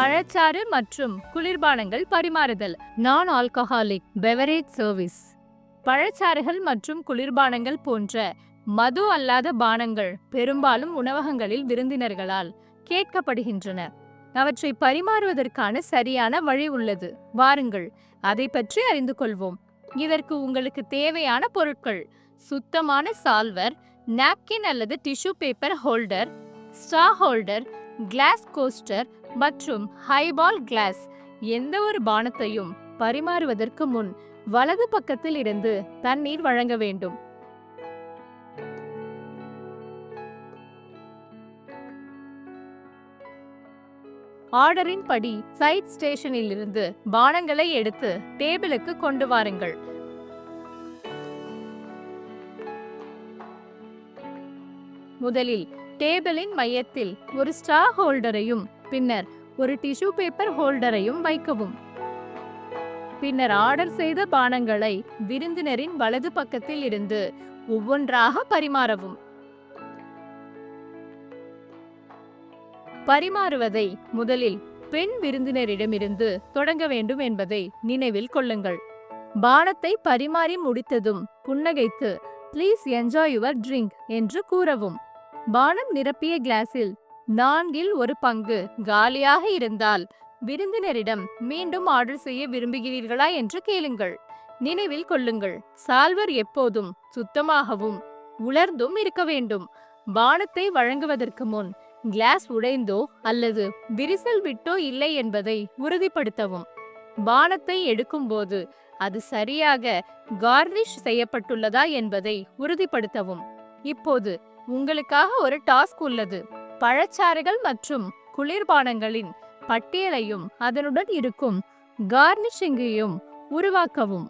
பழச்சாறு மற்றும் குளிர்பானங்கள் பரிமாறுதல். நான் ஆல்கஹாலிக் பெவரேஜ் சர்வீஸ் பழச்சாறுகள் மற்றும் குளிர்பானங்கள் போன்ற மது அல்லாத பானங்கள் பெரும்பாலும் உணவகங்களில் விருந்தினர்களால் கேட்கப்படுகின்றன. அவற்றை பரிமாறுவதற்கான சரியான வழி உள்ளது. வாருங்கள் அதை பற்றி அறிந்து கொள்வோம். இதற்கு உங்களுக்கு தேவையான பொருட்கள். சுத்தமான சால்வர் நாப்கின் அல்லது tissue paper holder straw holder glass coaster மற்றும் ஹைபால் கிளாஸ் எந்த ஒரு பானத்தையும் பரிமாறுவதற்கு முன் வலது பக்கத்தில் இருந்து தண்ணீர் வழங்க வேண்டும். ஆர்டரின் படி சைட் ஸ்டேஷனில் இருந்து பானங்களை எடுத்து டேபிளுக்கு கொண்டு வாருங்கள். முதலில் டேபிளின் மையத்தில் ஒரு ஸ்டா ஹோல்டரையும் பின்னர் ஒரு டிஷ்யூ பேப்பர் ஹோல்டரையும் வைக்கவும். பின்னர் ஆர்டர் செய்த பானங்களை விருந்தினரின் வலது பக்கத்தில் இருந்து ஒவ்வொன்றாக பரிமாறவும். பரிமாறுவதை முதலில் பெண் விருந்தினரிடமிருந்து தொடங்க வேண்டும் என்பதை நினைவில் கொள்ளுங்கள். பானத்தை பரிமாறி முடித்ததும் புன்னகைத்து ப்ளீஸ் என்ஜாய் யுவர் ட்ரிங்க் என்று கூறவும். பானம் நிரப்பிய கிளாஸில் நான்கில் ஒரு பங்கு காலியாக இருந்தால் விருந்தினரிடம் மீண்டும் ஆர்டர் செய்ய விரும்புகிறீர்களா என்று கேளுங்கள். நினைவில் கொள்ளுங்கள் சால்வர் எப்போதும் சுத்தமாகவும் உலர்ந்தும் இருக்க வேண்டும். பானத்தை வழங்குவதற்கு முன் கிளாஸ் உடைந்தோ அல்லது விரிசல் விட்டோ இல்லை என்பதை உறுதிப்படுத்தவும். பானத்தை எடுக்கும்போது அது சரியாக கார்னிஷ் செய்யப்பட்டுள்ளதா என்பதை உறுதிப்படுத்தவும். இப்போது உங்களுக்காக ஒரு டாஸ்க் உள்ளது. பழச்சாறுகள் மற்றும் குளிர்பானங்களின் பட்டியலையும் அதனுடன் இருக்கும் கார்னிஷிங்கையும் உருவாக்கவும்.